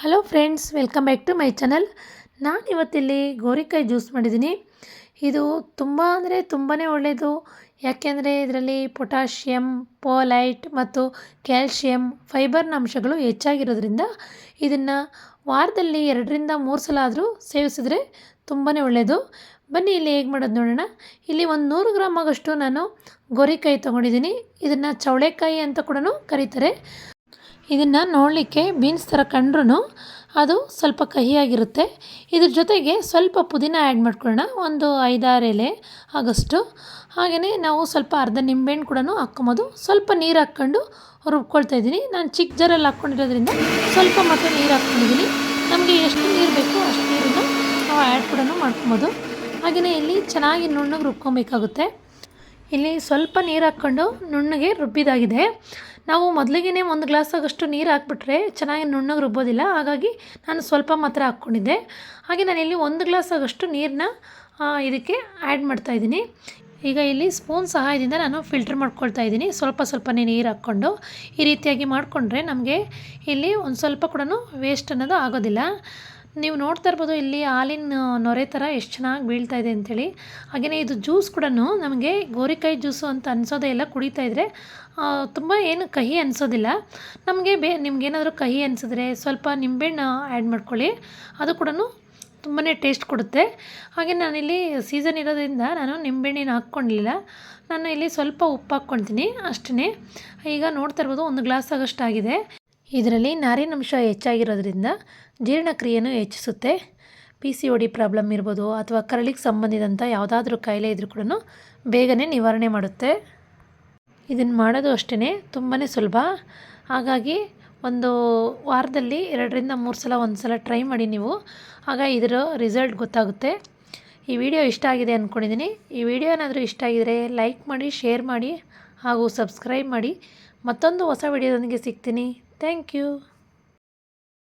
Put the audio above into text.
Hello friends welcome back to my channel ನಾನು ಇವತ್ತಿಲ್ಲಿ ಗೋರಿಕಾಯಿ ಜ್ಯೂಸ್ ಮಾಡಿದ್ದೀನಿ. ಇದು ತುಂಬ ಅಂದರೆ ತುಂಬಾ ಒಳ್ಳೆಯದು ಯಾಕೆಂದರೆ ಇದರಲ್ಲಿ ಪೊಟ್ಯಾಷಿಯಮ್ ಪೋಲೈಟ್ ಮತ್ತು ಕ್ಯಾಲ್ಶಿಯಮ್ ಫೈಬರ್ನ ಅಂಶಗಳು ಹೆಚ್ಚಾಗಿರೋದ್ರಿಂದ ಇದನ್ನು ವಾರದಲ್ಲಿ ಎರಡರಿಂದ ಮೂರು ಸಲ ಆದರೂ ಸೇವಿಸಿದ್ರೆ ತುಂಬಾ ಒಳ್ಳೆಯದು ಬನ್ನಿ ಇಲ್ಲಿ ಹೇಗೆ ಮಾಡೋದು ನೋಡೋಣ. ಇಲ್ಲಿ ಒಂದು ನೂರು ಗ್ರಾಮ್ ಆಗೋಷ್ಟು ನಾನು ಗೋರಿಕಾಯಿ ತೊಗೊಂಡಿದ್ದೀನಿ. ಇದನ್ನು ಚವಳೆಕಾಯಿ ಅಂತ ಕೂಡ ಕರೀತಾರೆ. ಇದನ್ನು ನೋಡಲಿಕ್ಕೆ ಬೀನ್ಸ್ ಥರ ಕಂಡ್ರೂ ಅದು ಸ್ವಲ್ಪ ಕಹಿಯಾಗಿರುತ್ತೆ. ಇದ್ರ ಜೊತೆಗೆ ಸ್ವಲ್ಪ ಪುದೀನ ಆ್ಯಡ್ ಮಾಡ್ಕೊಳ್ಳೋಣ, ಒಂದು ಐದಾರು ಎಲೆ ಆಗಷ್ಟು. ಹಾಗೆಯೇ ನಾವು ಸ್ವಲ್ಪ ಅರ್ಧ ನಿಂಬೆಹಣ್ಣು ಕೂಡ ಹಾಕ್ಕೊಬೋದು. ಸ್ವಲ್ಪ ನೀರು ಹಾಕ್ಕೊಂಡು ರುಬ್ಕೊಳ್ತಾ ಇದ್ದೀನಿ. ನಾನು ಚಿಕ್ಕ ಜರಲ್ಲಿ ಹಾಕ್ಕೊಂಡಿರೋದ್ರಿಂದ ಸ್ವಲ್ಪ ಮತ್ತೆ ನೀರು ಹಾಕ್ಕೊಂಡಿದ್ದೀನಿ. ನಮಗೆ ಎಷ್ಟು ನೀರು ಬೇಕೋ ಅಷ್ಟು ನೀರನ್ನು ನಾವು ಆ್ಯಡ್ ಕೂಡ ಮಾಡ್ಕೊಬೋದು. ಹಾಗೆಯೇ ಇಲ್ಲಿ ಚೆನ್ನಾಗಿ ನುಣ್ಣಗೆ ರುಬ್ಕೊಬೇಕಾಗುತ್ತೆ. ಇಲ್ಲಿ ಸ್ವಲ್ಪ ನೀರು ಹಾಕ್ಕೊಂಡು ನುಣ್ಣಗೆ ರುಬ್ಬಿದಾಗಿದೆ. ನಾವು ಮೊದಲಿಗೆ ಒಂದು ಗ್ಲಾಸ್ ಆಗೋಷ್ಟು ನೀರು ಹಾಕ್ಬಿಟ್ರೆ ಚೆನ್ನಾಗಿ ನುಣ್ಣಗೆ ರುಬ್ಬೋದಿಲ್ಲ. ಹಾಗಾಗಿ ನಾನು ಸ್ವಲ್ಪ ಮಾತ್ರ ಹಾಕ್ಕೊಂಡಿದ್ದೆ. ಹಾಗೆ ನಾನಿಲ್ಲಿ ಒಂದು ಗ್ಲಾಸ್ ಆಗೋಷ್ಟು ನೀರನ್ನ ಇದಕ್ಕೆ ಆ್ಯಡ್ ಮಾಡ್ತಾಯಿದ್ದೀನಿ ಈಗ ಇಲ್ಲಿ ಸ್ಪೂನ್ ಸಹಾಯದಿಂದ ನಾನು ಫಿಲ್ಟರ್ ಮಾಡ್ಕೊಳ್ತಾ ಇದ್ದೀನಿ. ಸ್ವಲ್ಪ ಸ್ವಲ್ಪನೇ ನೀರು ಹಾಕ್ಕೊಂಡು. ಈ ರೀತಿಯಾಗಿ ಮಾಡಿಕೊಂಡ್ರೆ ನಮಗೆ ಇಲ್ಲಿ ಒಂದು ಸ್ವಲ್ಪ ಕೂಡ ವೇಸ್ಟ್ ಅನ್ನೋದು ಆಗೋದಿಲ್ಲ. ನೀವು ನೋಡ್ತಾ ಇರ್ಬೋದು ಇಲ್ಲಿ ಹಾಲಿನ ನೊರೆ ಥರ ಎಷ್ಟು ಚೆನ್ನಾಗಿ ಬೀಳ್ತಾ ಇದೆ ಅಂಥೇಳಿ ಹಾಗೆಯೇ ಇದು ಜ್ಯೂಸ್ ಕೂಡ ನಮಗೆ ಗೋರಿಕಾಯಿ ಜ್ಯೂಸು ಅಂತ ಅನಿಸೋದೇ ಇಲ್ಲ, ಕುಡಿತಾ ಇದ್ದರೆ ತುಂಬ ಏನು ಕಹಿ ಅನಿಸೋದಿಲ್ಲ. ನಮಗೆ ಬೇ, ನಿಮ್ಗೇನಾದರೂ ಕಹಿ ಅನಿಸಿದ್ರೆ ಸ್ವಲ್ಪ ನಿಂಬೆಹಣ್ಣು ಆ್ಯಡ್ ಮಾಡ್ಕೊಳ್ಳಿ. ಅದು ಕೂಡ ತುಂಬಾ ಟೇಸ್ಟ್ ಕೊಡುತ್ತೆ. ಹಾಗೆ ನಾನಿಲ್ಲಿ ಸೀಸನ್ ಇರೋದ್ರಿಂದ ನಾನು ನಿಂಬೆಹಣ್ಣಿನ ಹಾಕ್ಕೊಂಡಿಲ್ಲ ನಾನು ಇಲ್ಲಿ ಸ್ವಲ್ಪ ಉಪ್ಪು ಹಾಕ್ಕೊಳ್ತೀನಿ ಅಷ್ಟೇ ಈಗ ನೋಡ್ತಾ ಇರ್ಬೋದು ಒಂದು ಗ್ಲಾಸ್ ಆಗೋಷ್ಟು ಆಗಿದೆ ಇದರಲ್ಲಿ ನಾರಿನಂಶ ಹೆಚ್ಚಾಗಿರೋದ್ರಿಂದ ಜೀರ್ಣಕ್ರಿಯೆನೂ ಹೆಚ್ಚಿಸುತ್ತೆ. P C O D problem ಇರ್ಬೋದು ಅಥವಾ ಕರಳಿಗೆ ಸಂಬಂಧಿದಂಥ ಯಾವುದಾದ್ರೂ ಕಾಯಿಲೆ ಇದ್ರೂ ಕೂಡ ಬೇಗನೆ ನಿವಾರಣೆ ಮಾಡುತ್ತೆ. ಇದನ್ನು ಮಾಡೋದು ಅಷ್ಟೇ ತುಂಬಾ ಸುಲಭ. ಹಾಗಾಗಿ ಒಂದು ವಾರದಲ್ಲಿ ಎರಡರಿಂದ ಮೂರು ಸಲ, ಒಂದು ಸಲ ಟ್ರೈ ಮಾಡಿ ನೀವು. ಆಗ ಇದರ ರಿಸಲ್ಟ್ ಗೊತ್ತಾಗುತ್ತೆ. ಈ ವಿಡಿಯೋ ಇಷ್ಟ ಆಗಿದೆ ಅಂದ್ಕೊಂಡಿದ್ದೀನಿ ಈ ವಿಡಿಯೋ ಏನಾದರೂ ಇಷ್ಟ ಆಗಿದರೆ ಲೈಕ್ ಮಾಡಿ ಶೇರ್ ಮಾಡಿ. ಹಾಗೂ ಸಬ್ಸ್ಕ್ರೈಬ್ ಮಾಡಿ ಮತ್ತೊಂದು ಹೊಸ ವಿಡಿಯೋದೊಂದಿಗೆ ಸಿಗ್ತೀನಿ. Thank you.